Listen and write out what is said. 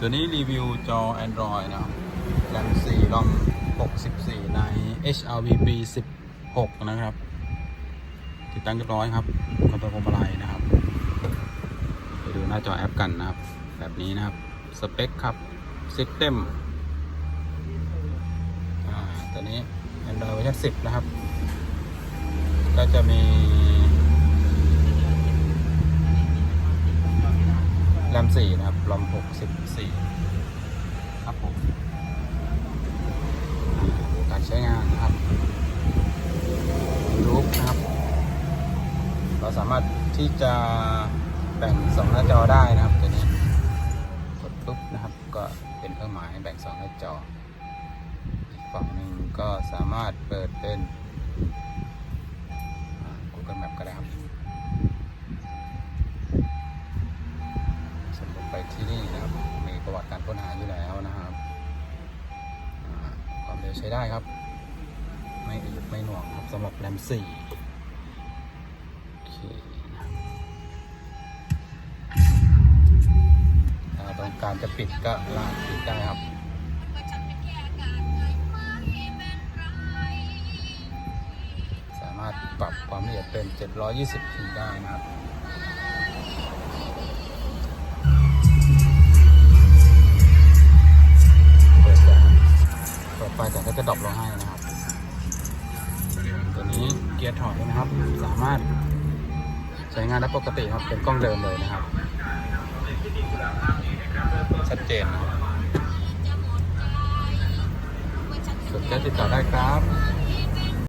ตัวนี้รีวิวจอ Android นะครับแรม4รอม64 ใน HRVP 16 นะครับ ติดตั้งเรียบร้อยครับคอนโทรลพวงมาลัยนะครับ ไปดูหน้าจอแอปกันนะครับ แบบนี้นะครับ สเปคครับ System อ่าตัวนี้ Android เวอร์ชัน10 นะครับ ก็จะมี แรม4นะครับรอม64ครับผมการใช้งานนะครับรูปนะครับ เราสามารถที่จะแบ่งสองหน้าจอได้นะครับตัวนี้กดปุ๊บนะครับ ก็เป็นเครื่องหมายแบ่งสองหน้าจออีกฝั่งหนึ่งก็สามารถเปิดเป็นอ่า Google Map ก็ได้ครับ สมมติไปที่นี่นะครับ มี ประวัติการค้นหาอยู่แล้วนะครับความเร็วใช้ได้ครับ ไม่อึดไม่หน่วงครับสำหรับแรม4โอเคนะครับถ้าต้องการจะปิดก็ลากปิดได้ครับสามารถปรับความละเอียดเป็น 720p ได้นะครับ ดไฟแสงก็จะดรอปลงให้นะครับตัวนี้เกียร์ถอยนะครับ สามารถใช้งานได้ปกติครับเป็นกล้องเดิมเลยนะครับ ชัดเจนนะครับสนใจติดต่อได้ครับ